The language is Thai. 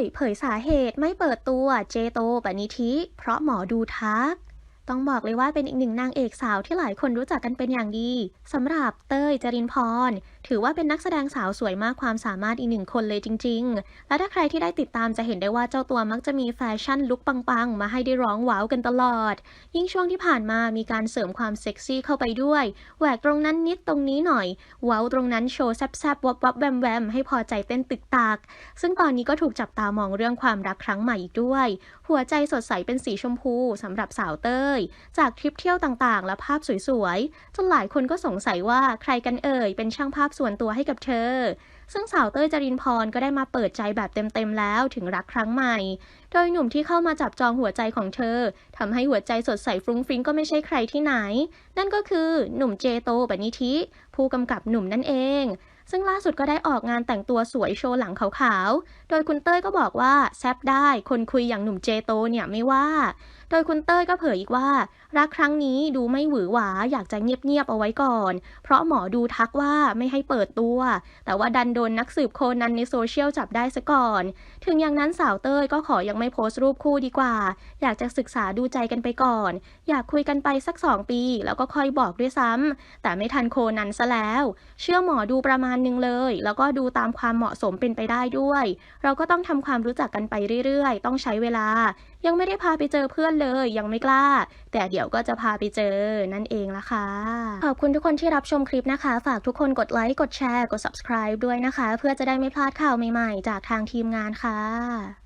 ยเผยสาเหตุไม่เปิดตัวเจโตปณิธิ เพราะหมอดูทัก ต้องบอกเลยว่าเป็นอีกหนึ่งนางเอกสาวที่หลายคนรู้จักกันเป็นอย่างดีสำหรับเต้ยจรินพร ถือว่าเป็นนักแสดงสาวสวยมากความสามารถอีกหนึ่งคนเลยจริง ๆ และถ้าใครที่ได้ติดตามจะเห็นได้ว่าเจ้าตัวมักจะมีแฟชั่นลุคปังๆ มาให้ได้ร้องว้าวกันตลอด ยิ่งช่วงที่ผ่านมามีการเสริมความเซ็กซี่เข้าไปด้วยแหวกตรงนั้นนิดตรงนี้หน่อย ว้าวตรงนั้นโชว์แซบๆวับวับแวมแวมให้พอใจเต้นตึกตักซึ่งตอนนี้ก็ถูกจับตามองเรื่องความรักครั้งใหม่อีกด้วย หัวใจสดใสเป็นสีชมพูสำหรับสาวเต้ยจากทริปเที่ยวต่างๆ และภาพสวยๆ จนหลายคนก็สงสัยว่าใครกันเอ่ย เป็นช่างภาพส่วนตัวให้กับเธอ ซึ่งสาวเต้ยจรินพรก็ได้มาเปิดใจแบบเต็มๆแล้วถึงรักครั้งใหม่ โดยหนุ่มที่เข้ามาจับจองหัวใจของเธอทำให้หัวใจสดใสฟรุ้งฟริ้งก็ไม่ใช่ใครที่ไหน นั่นก็คือหนุ่มเจโตปณิธิ ผู้กำกับหนุ่มนั่นเองซึ่งล่าสุดก็ได้ออกงานแต่งตัวสวยโชว์หลังขาวๆ โดยคุณเต้ยก็บอกว่า แซบได้ คนคุยอย่างหนุ่มเจโตเนี่ยไม่ว่า โดยคุณเต้ยก็เผยอีกว่า รักครั้งนี้ดูไม่หวือหวาอยากจะเงียบๆเอาไว้ก่อน เพราะหมอดูทักว่าไม่ให้เปิดตัว แต่ว่าดันโดนนักสืบโคนันในโซเชียลจับได้ซะก่อน ถึงอย่างนั้นสาวเต้ยก็ขอยังไม่โพสต์รูปคู่ดีกว่า อยากจะศึกษาดูใจกันไปก่อน อยากคุยกันไปสักสองปี แล้วก็ค่อยบอกด้วยซ้ำแต่ไม่ทันโคนันซะแล้ว เชื่อหมอดูประมาณนึงเลย แล้วก็ดูตามความเหมาะสมเป็นไปได้ด้วย เราก็ต้องทำความรู้จักกันไปเรื่อยๆ ต้องใช้เวลายังไม่ได้พาไปเจอเพื่อนเลย ยังไม่กล้า แต่เดี๋ยวก็จะพาไปเจอนั่นเองละค่ะ ขอบคุณทุกคนที่รับชมคลิปนะคะ ฝากทุกคนกดไลค์ กดแชร์ กด subscribe ด้วยนะคะ เพื่อจะได้ไม่พลาดข่าวใหม่ๆ จากทางทีมงานค่ะ